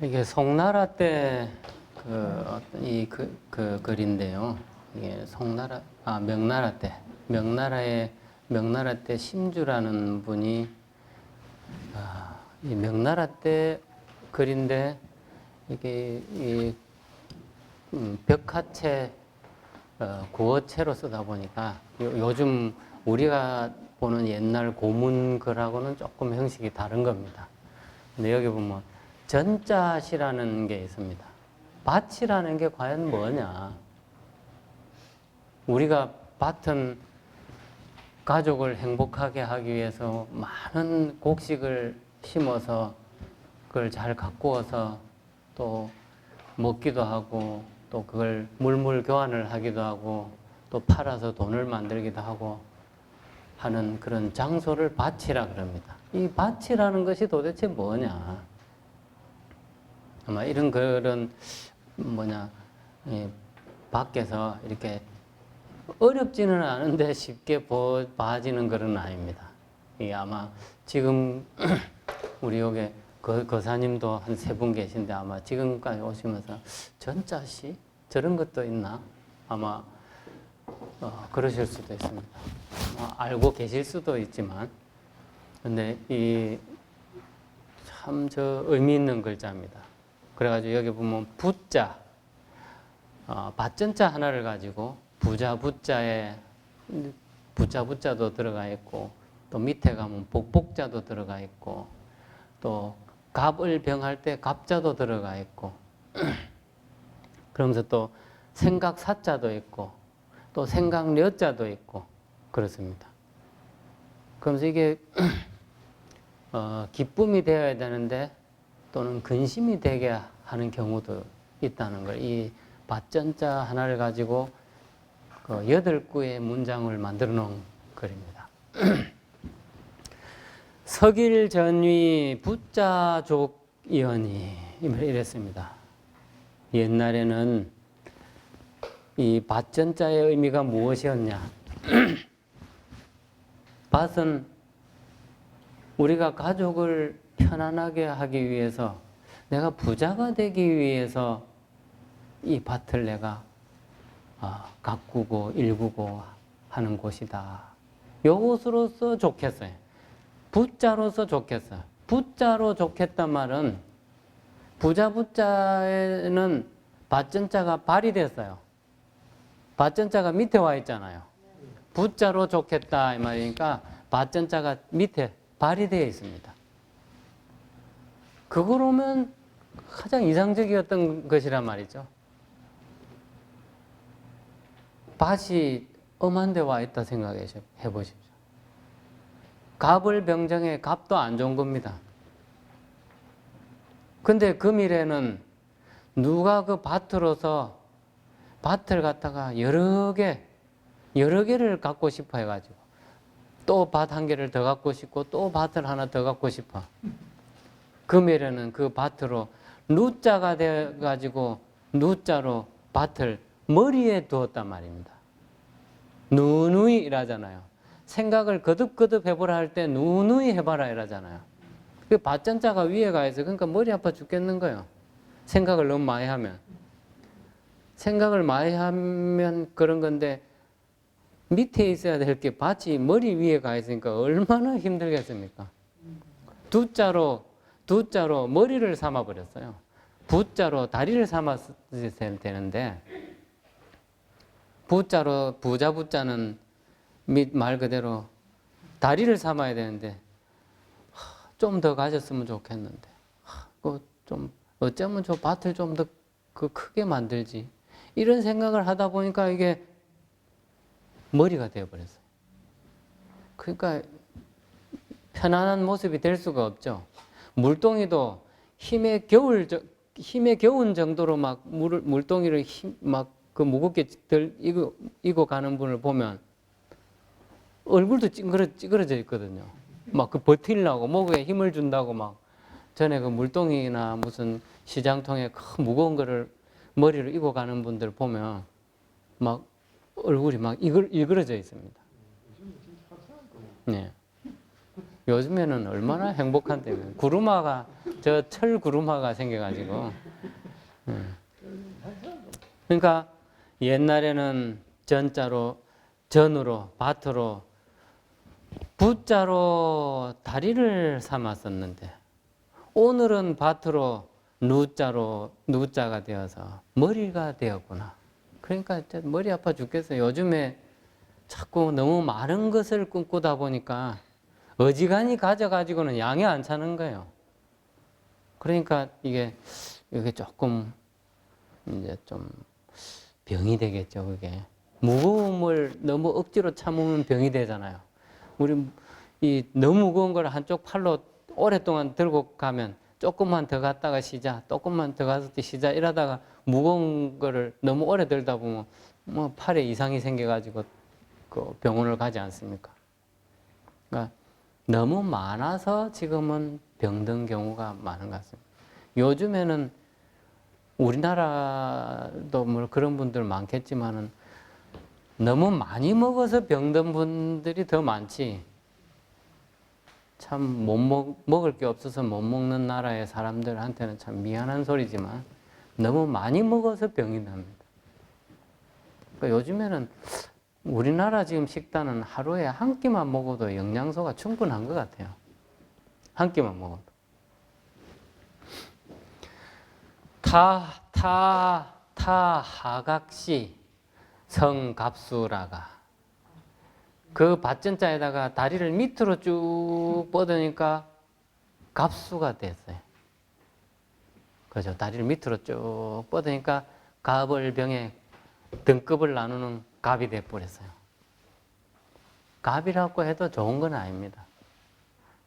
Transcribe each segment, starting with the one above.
이게 송나라 때 그 어떤 이그 그 글인데요. 이게 송나라 아 명나라 때 명나라의 명나라 때 심주라는 분이 아, 이 명나라 때 글인데 이게 이 음, 벽화체 어, 구어체로 쓰다 보니까 요, 요즘 우리가 보는 옛날 고문 글하고는 조금 형식이 다른 겁니다. 근데 여기 보면 전자시라는 게 있습니다. 밭이라는 게 과연 뭐냐? 우리가 밭은 가족을 행복하게 하기 위해서 많은 곡식을 심어서 그걸 잘 가꾸어서 또 먹기도 하고 또 그걸 물물 교환을 하기도 하고 또 팔아서 돈을 만들기도 하고 하는 그런 장소를 밭이라 그럽니다. 이 밭이라는 것이 도대체 뭐냐? 아마 이런 그런 뭐냐 이 밖에서 이렇게 어렵지는 않은데 쉽게 보, 봐지는 글은 아닙니다. 이 아마 지금 우리 여기 거, 거사님도 한 세 분 계신데 아마 지금까지 오시면서 전자시 저런 것도 있나 아마 어, 그러실 수도 있습니다. 어, 알고 계실 수도 있지만 근데 이 참 저 의미 있는 글자입니다. 그래가지고 여기 보면 부자 어, 밭전자 하나를 가지고 부자 부자에 부자 부자도 들어가 있고 또 밑에 가면 복복자도 들어가 있고 또 갑을 병할 때 갑자도 들어가 있고 그러면서 또 생각 사자도 있고 또 생각 려자도 있고 그렇습니다. 그러면서 이게 어, 기쁨이 되어야 되는데 또는 근심이 되게 하는 경우도 있다는 걸 이 밭전자 하나를 가지고 그 여덟 구의 문장을 만들어 놓은 글입니다. 석일 전위 부자족 이언이 이랬습니다. 옛날에는 이 밭전자의 의미가 무엇이었냐? 밭은 우리가 가족을 편안하게 하기 위해서 내가 부자가 되기 위해서 이 밭을 내가 아, 가꾸고 일구고 하는 곳이다. 요것으로서 좋겠어요. 부자로서 좋겠어요. 부자로 좋겠단 말은 부자 부자에는 밭전자가 발이 됐어요. 밭전자가 밑에 와 있잖아요. 부자로 좋겠다 이 말이니까 밭전자가 밑에 발이 되어 있습니다. 그거로면 가장 이상적이었던 것이란 말이죠. 밭이 엄한 데 와 있다 생각해 보십시오. 갑을 병정해 갑도 안 좋은 겁니다. 근데 그 미래는 누가 그 밭으로서 밭을 갖다가 여러 개, 여러 개를 갖고 싶어 해가지고 또 밭 한 개를 더 갖고 싶고 또 밭을 하나 더 갖고 싶어. 그 미래는 그 밭으로 누자가 돼 가지고 누자로 밭을 머리에 두었단 말입니다. 누누이 이라잖아요. 생각을 거듭거듭 해보라 할 때 누누이 해봐라 이라잖아요. 그 밭전자가 위에 가 있어. 그러니까 머리 아파 죽겠는 거예요. 생각을 너무 많이 하면. 생각을 많이 하면 그런 건데 밑에 있어야 될 게 밭이 머리 위에 가 있으니까 얼마나 힘들겠습니까? 두 자로 두 자로 머리를 삼아 버렸어요. 부자로 다리를 삼았어야 되는데 부자로 부자 부자는 말 그대로 다리를 삼아야 되는데 좀 더 가졌으면 좋겠는데 그좀 어쩌면 저 밭을 좀 더 그 크게 만들지 이런 생각을 하다 보니까 이게 머리가 되어 버렸어요. 그러니까 편안한 모습이 될 수가 없죠. 물동이도 힘에 겨울 힘에 겨운 정도로 막 물, 물동이를 막 그 무겁게 들 이고 이고 가는 분을 보면 얼굴도 찌그러 찌그러져 있거든요. 막 그 버틸라고 목에 힘을 준다고 막 전에 그 물동이나 무슨 시장통에 큰 무거운 거를 머리를 이고 가는 분들 보면 막 얼굴이 막 이글 일그러져 있습니다. 네. 요즘에는 얼마나 행복한데 구루마가 저 철 구름화가 생겨가지고. 음. 그러니까 옛날에는 전자로 전으로 밭으로 붓자로 다리를 삼았었는데 오늘은 밭으로 누자로 누자가 되어서 머리가 되었구나. 그러니까 머리 아파 죽겠어요. 요즘에 자꾸 너무 많은 것을 꿈꾸다 보니까 어지간히 가져가지고는 양이 안 차는 거예요. 그러니까 이게 이게 조금 이제 좀 병이 되겠죠. 그게 무거움을 너무 억지로 참으면 병이 되잖아요. 우리 이 너무 무거운 걸 한쪽 팔로 오랫동안 들고 가면 조금만 더 갔다가 쉬자, 조금만 더 가서 또 쉬자 이러다가 무거운 거를 너무 오래 들다 보면 뭐 팔에 이상이 생겨가지고 그 병원을 가지 않습니까? 그러니까 너무 많아서 지금은 병든 경우가 많은 것 같습니다. 요즘에는 우리나라도 뭐 그런 분들 많겠지만은 너무 많이 먹어서 병든 분들이 더 많지. 참 못 먹, 먹을 게 없어서 못 먹는 나라의 사람들한테는 참 미안한 소리지만 너무 많이 먹어서 병이 납니다. 그러니까 요즘에는 우리나라 지금 식단은 하루에 한 끼만 먹어도 영양소가 충분한 것 같아요. 한 끼만 먹어도. 타, 타, 타, 하각시, 성갑수라가. 그 밭전자에다가 다리를 밑으로 쭉 뻗으니까 갑수가 됐어요. 그죠? 다리를 밑으로 쭉 뻗으니까 갑을 병에 등급을 나누는 갑이 돼버렸어요. 갑이라고 해도 좋은 건 아닙니다.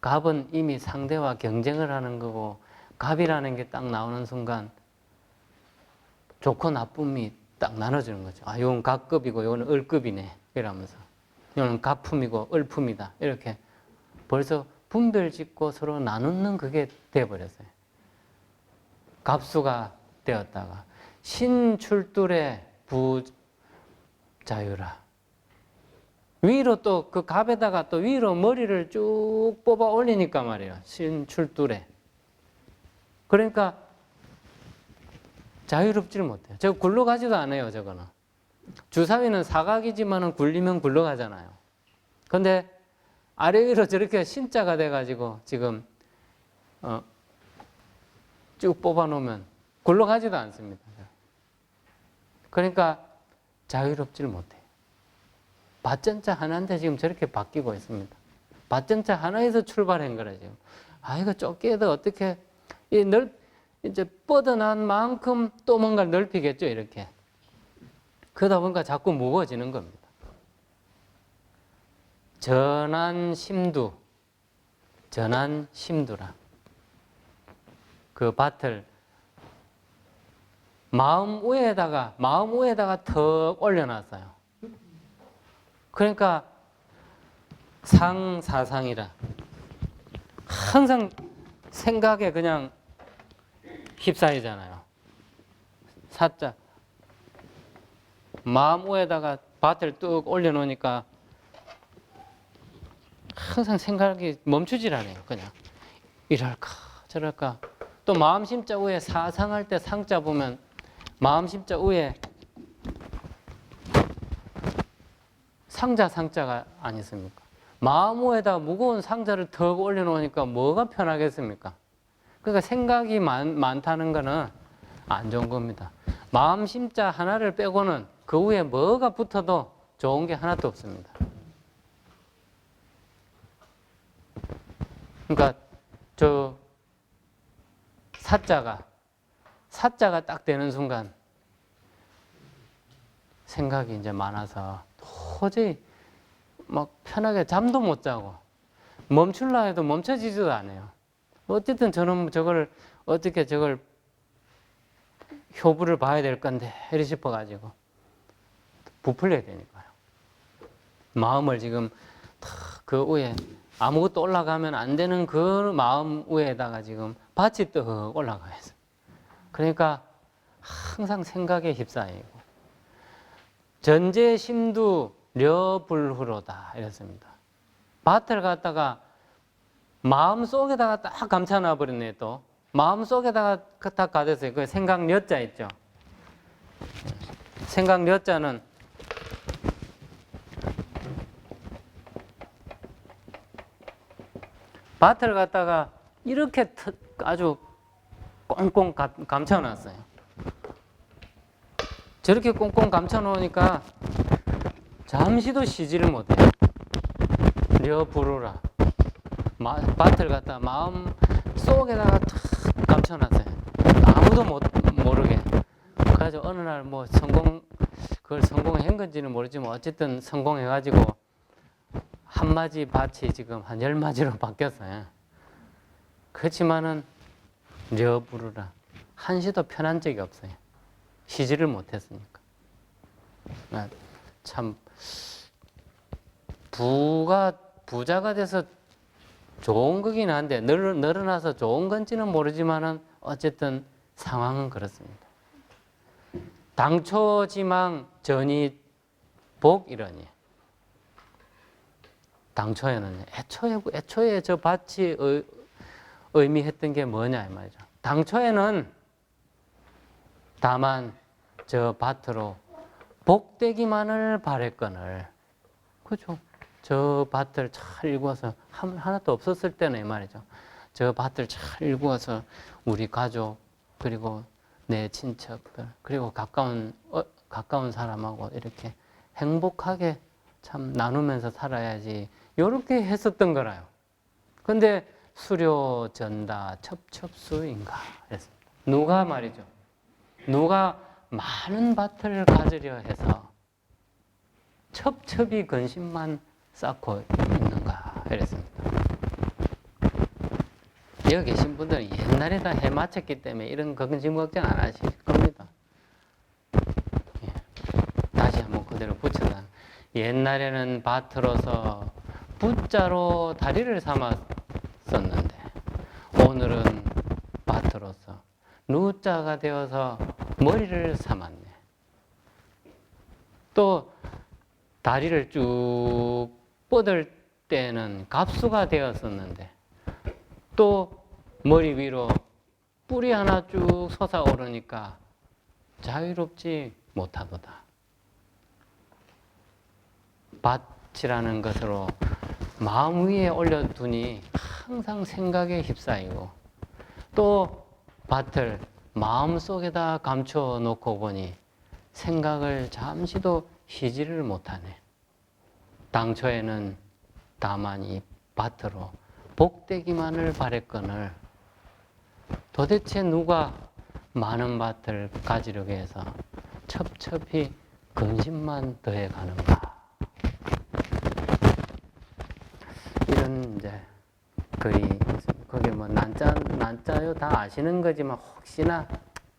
갑은 이미 상대와 경쟁을 하는 거고 갑이라는 게 딱 나오는 순간 좋고 나쁨이 딱 나눠지는 거죠. 아, 이건 갑급이고 이거는 을급이네. 이러면서. 이거는 갑품이고 을품이다. 이렇게 벌써 분별 짓고 서로 나누는 그게 돼버렸어요. 갑수가 되었다가 신출둘의 부 자유라. 위로 또 그 갑에다가 또 위로 머리를 쭉 뽑아 올리니까 말이에요. 신출둘에. 그러니까 자유롭지를 못해요. 저 굴러가지도 않아요, 저거는. 주사위는 사각이지만은 굴리면 굴러가잖아요. 근데 아래 위로 저렇게 신자가 돼가지고 지금 어, 쭉 뽑아 놓으면 굴러가지도 않습니다. 그러니까 자유롭지를 못해요. 밭전자 하나인데 지금 저렇게 바뀌고 있습니다. 밭전자 하나에서 출발한 거라 지금. 아 이거 좁게도 어떻게 이 넓, 이제 뻗어난 만큼 또 뭔가 넓히겠죠 이렇게. 그러다 보니까 자꾸 무거워지는 겁니다. 전한 심두, 전한 심두라. 그 밭을 마음 위에다가 마음 위에다가 턱 올려놨어요. 그러니까 상사상이라 항상 생각에 그냥 휩싸이잖아요. 사자 마음 위에다가 밭을 뚝 올려놓으니까 항상 생각이 멈추질 않아요. 그냥 이럴까 저럴까 또 마음 심자 위에 사상할 때 상자 보면 마음 심자 위에 상자 상자가 아니습니까? 마음 위에다 무거운 상자를 더 올려놓으니까 뭐가 편하겠습니까? 그러니까 생각이 많, 많다는 거는 안 좋은 겁니다. 마음 심자 하나를 빼고는 그 위에 뭐가 붙어도 좋은 게 하나도 없습니다. 그러니까 저 사자가 사자가 딱 되는 순간 생각이 이제 많아서 도저히 막 편하게 잠도 못 자고 멈출라 해도 멈춰지지도 않아요. 어쨌든 저는 저걸 어떻게 저걸 효부를 봐야 될 건데 이래 싶어가지고 부풀려야 되니까요. 마음을 지금 탁그 위에 아무것도 올라가면 안 되는 그 마음 위에다가 지금 밭이 떡 올라가 있어요. 그러니까 항상 생각에 휩싸이고 전제심두 려불후로다 이랬습니다. 밭을 갖다가 마음 속에다가 딱 감춰놔 버렸네 또 마음 속에다가 딱 가졌어요. 그 생각 여자 있죠. 생각 여자는 밭을 갖다가 이렇게 터- 아주 꽁꽁 감- 감춰 놨어요. 저렇게 꽁꽁 감춰 놓으니까 잠시도 쉬지를 못해요. 려 부르라. 마- 밭을 갖다 마음 속에다가 탁 감춰 놨어요. 아무도 못, 모르게. 그래가지고 어느 날 뭐 성공, 그걸 성공한 건지는 모르지만 어쨌든 성공해가지고 한 마지 밭이 지금 한 열 마지로 바뀌었어요. 그렇지만은 려 부르라. 한시도 편한 적이 없어요. 쉬지를 못했으니까. 아, 참 부가 부자가 돼서 좋은 거긴 한데 늘, 늘어나서 좋은 건지는 모르지만은 어쨌든 상황은 그렇습니다. 당초 지망 전이 복 이러니 당초에는 애초에 애초에 저 밭이 의, 의미했던 게 뭐냐 이 말이죠. 당초에는 다만 저 밭으로 복되기만을 바랬거늘 그죠? 저 밭을 잘 일구어서 한- 하나도 없었을 때는 이 말이죠. 저 밭을 잘 일구어서 우리 가족 그리고 내 친척들 그리고 가까운 어, 가까운 사람하고 이렇게 행복하게 참 나누면서 살아야지 이렇게 했었던 거라요. 근데 수료 전다 첩첩수인가 그랬습니다. 누가 말이죠. 누가 많은 밭을 가지려 해서 첩첩이 근심만 쌓고 있는가 이랬습니다. 여기 계신 분들은 옛날에 다 해맞췄기 때문에 이런 근심 걱정 안 하실 겁니다. 예. 다시 한번 그대로 붙여다. 옛날에는 밭으로서 붓자로 다리를 삼았었는데 오늘은 밭으로서 누자가 되어서 머리를 삼았네. 또 다리를 쭉 뻗을 때는 갑수가 되었었는데 또 머리 위로 뿔이 하나 쭉 솟아오르니까 자유롭지 못하도다. 밭이라는 것으로 마음 위에 올려두니 항상 생각에 휩싸이고 또 밭을 마음 속에다 감춰 놓고 보니 생각을 잠시도 쉬지를 못하네. 당초에는 다만 이 밭으로 복되기만을 바랬거늘 도대체 누가 많은 밭을 가지려고 해서 첩첩이 근심만 더해 가는가. 이런 이제 있습니다. 거기 뭐 난자 난자요 다 아시는 거지만 혹시나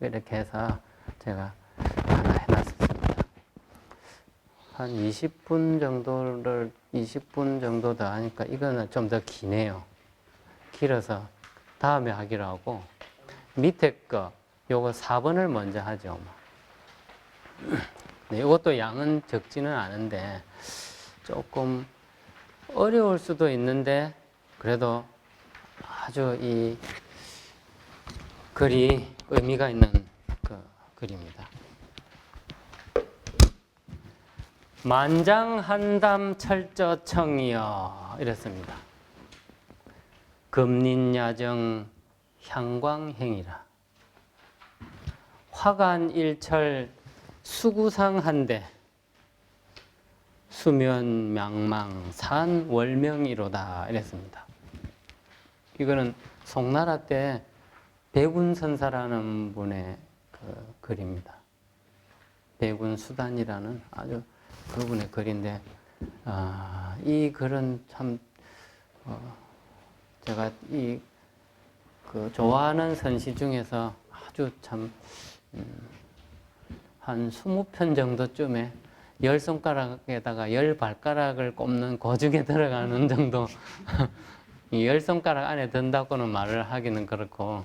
이렇게 해서 제가 하나 해놨습니다. 한 20분 정도를 20분 정도 더 하니까 이거는 좀 더 기네요. 길어서 다음에 하기로 하고 밑에 거 요거 4번을 먼저 하죠. 네, 이것도 양은 적지는 않은데 조금 어려울 수도 있는데 그래도 아주 이 글이 의미가 있는 그 글입니다. 만장한담 철저청이여 이랬습니다. 금린야정 향광행이라 화관일철 수구상한데 수면 명망 산 월명이로다 이랬습니다. 이거는 송나라 때 백운선사라는 분의 그 글입니다. 백운수단이라는 아주 그분의 글인데 아, 이 글은 참 어, 제가 이 그 좋아하는 선시 중에서 아주 참 음, 한 20편 정도쯤에 열 손가락에다가 열 발가락을 꼽는 고중에 들어가는 정도 이 열 손가락 안에 든다고는 말을 하기는 그렇고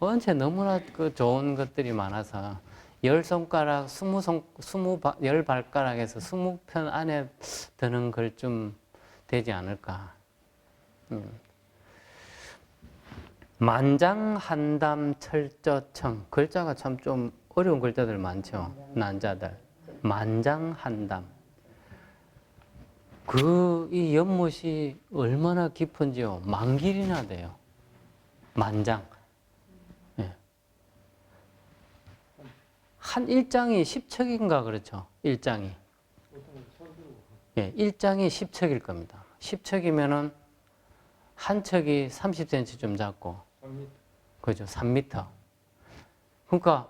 원체 너무나 그 좋은 것들이 많아서 열 손가락 스무 손 스무 바, 열 발가락에서 스무 편 안에 드는 글좀 되지 않을까. 음. 만장한담 철저청 글자가 참 좀 어려운 글자들 많죠. 난자들 만장한담 그 이 연못이 얼마나 깊은지요. 만 길이나 돼요. 만장. 예. 한 일장이 10척인가 그렇죠. 일장이. 예, 일장이 10척일 겁니다. 10척이면은 한 척이 30cm 좀 작고, 그죠? 3m. 그러니까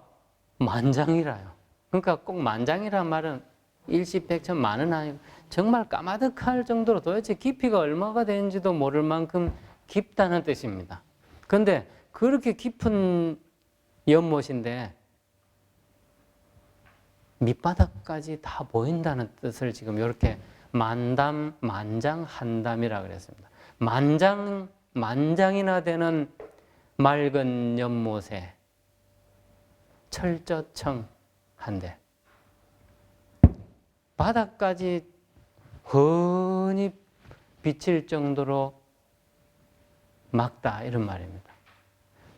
만장이라요. 그러니까 꼭 만장이란 말은 일십, 백천, 만은 아니고 정말 까마득할 정도로 도대체 깊이가 얼마가 되는지도 모를 만큼 깊다는 뜻입니다. 그런데 그렇게 깊은 연못인데 밑바닥까지 다 보인다는 뜻을 지금 이렇게 만담, 만장, 한담이라 그랬습니다. 만장, 만장이나 되는 맑은 연못에 철저청 한데 바닥까지 훤히 비칠 정도로 막다 이런 말입니다.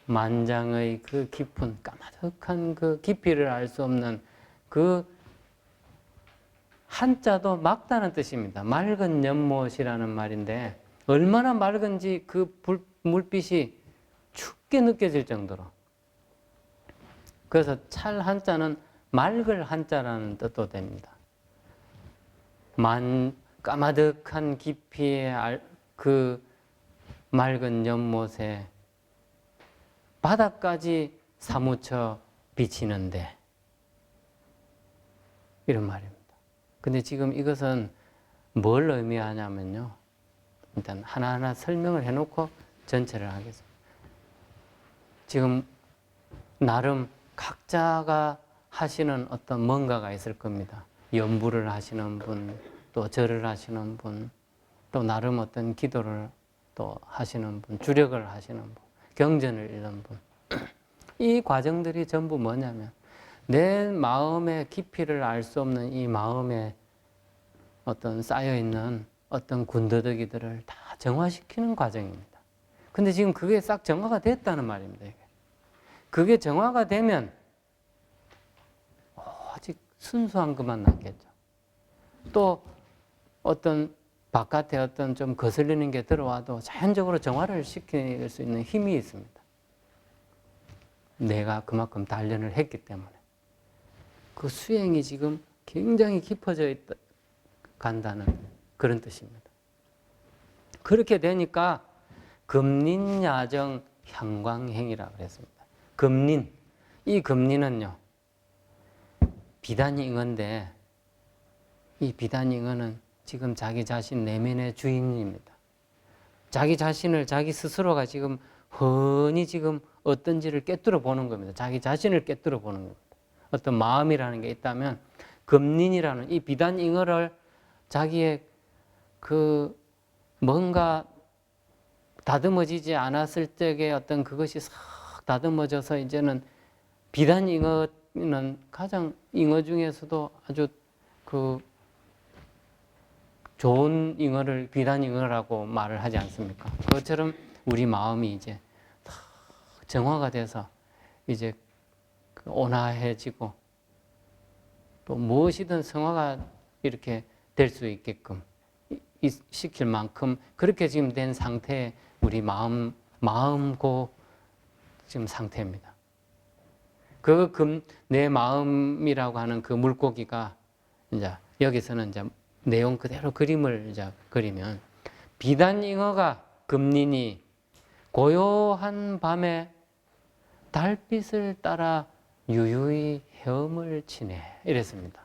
만장의 그 깊은 까마득한 그 깊이를 알 수 없는 그 한자도 막다는 뜻입니다. 맑은 연못이라는 말인데 얼마나 맑은지 그 불, 물빛이 춥게 느껴질 정도로 그래서 찰 한자는 맑을 한자라는 뜻도 됩니다. 만 까마득한 깊이의 알- 그 맑은 연못에 바닥까지 사무쳐 비치는데 이런 말입니다. 근데 지금 이것은 뭘 의미하냐면요. 일단 하나하나 설명을 해놓고 전체를 하겠습니다. 지금 나름 각자가 하시는 어떤 뭔가가 있을 겁니다. 연부를 하시는 분, 또 절을 하시는 분, 또 나름 어떤 기도를 또 하시는 분, 주력을 하시는 분, 경전을 읽는 분. 이 과정들이 전부 뭐냐면 내 마음의 깊이를 알 수 없는 이 마음에 어떤 쌓여 있는 어떤 군더더기들을 다 정화시키는 과정입니다. 근데 지금 그게 싹 정화가 됐다는 말입니다. 그게 정화가 되면 순수한 것만 남겠죠. 또 어떤 바깥에 어떤 좀 거슬리는 게 들어와도 자연적으로 정화를 시킬 수 있는 힘이 있습니다. 내가 그만큼 단련을 했기 때문에. 그 수행이 지금 굉장히 깊어져 있다, 간다는 그런 뜻입니다. 그렇게 되니까 금린 야정 향광행이라 그랬습니다. 금린, 이 금린은요, 비단잉어인데, 이 비단잉어는 지금 자기 자신 내면의 주인입니다. 자기 자신을 자기 스스로가 지금 훤히 지금 어떤지를 깨뜨려 보는 겁니다. 자기 자신을 깨뜨려 보는 겁니다. 어떤 마음이라는 게 있다면 금린이라는 이 비단 잉어를 자기의 그 뭔가 다듬어지지 않았을 때의 어떤 그것이 싹 다듬어져서 이제는 비단 잉어 는 가장 잉어 중에서도 아주 그 좋은 잉어를 비단 잉어라고 말을 하지 않습니까? 그것처럼 우리 마음이 이제 다 정화가 돼서 이제 그 온화해지고 또 무엇이든 성화가 이렇게 될 수 있게끔 이- 시킬 만큼 그렇게 지금 된 상태에 우리 마음 마음고 지금 상태입니다. 그 금 내 마음이라고 하는 그 물고기가 이제 여기서는 이제 내용 그대로 그림을 이제 그리면 비단 잉어가 금린이 고요한 밤에 달빛을 따라 유유히 헤엄을 치네 이랬습니다.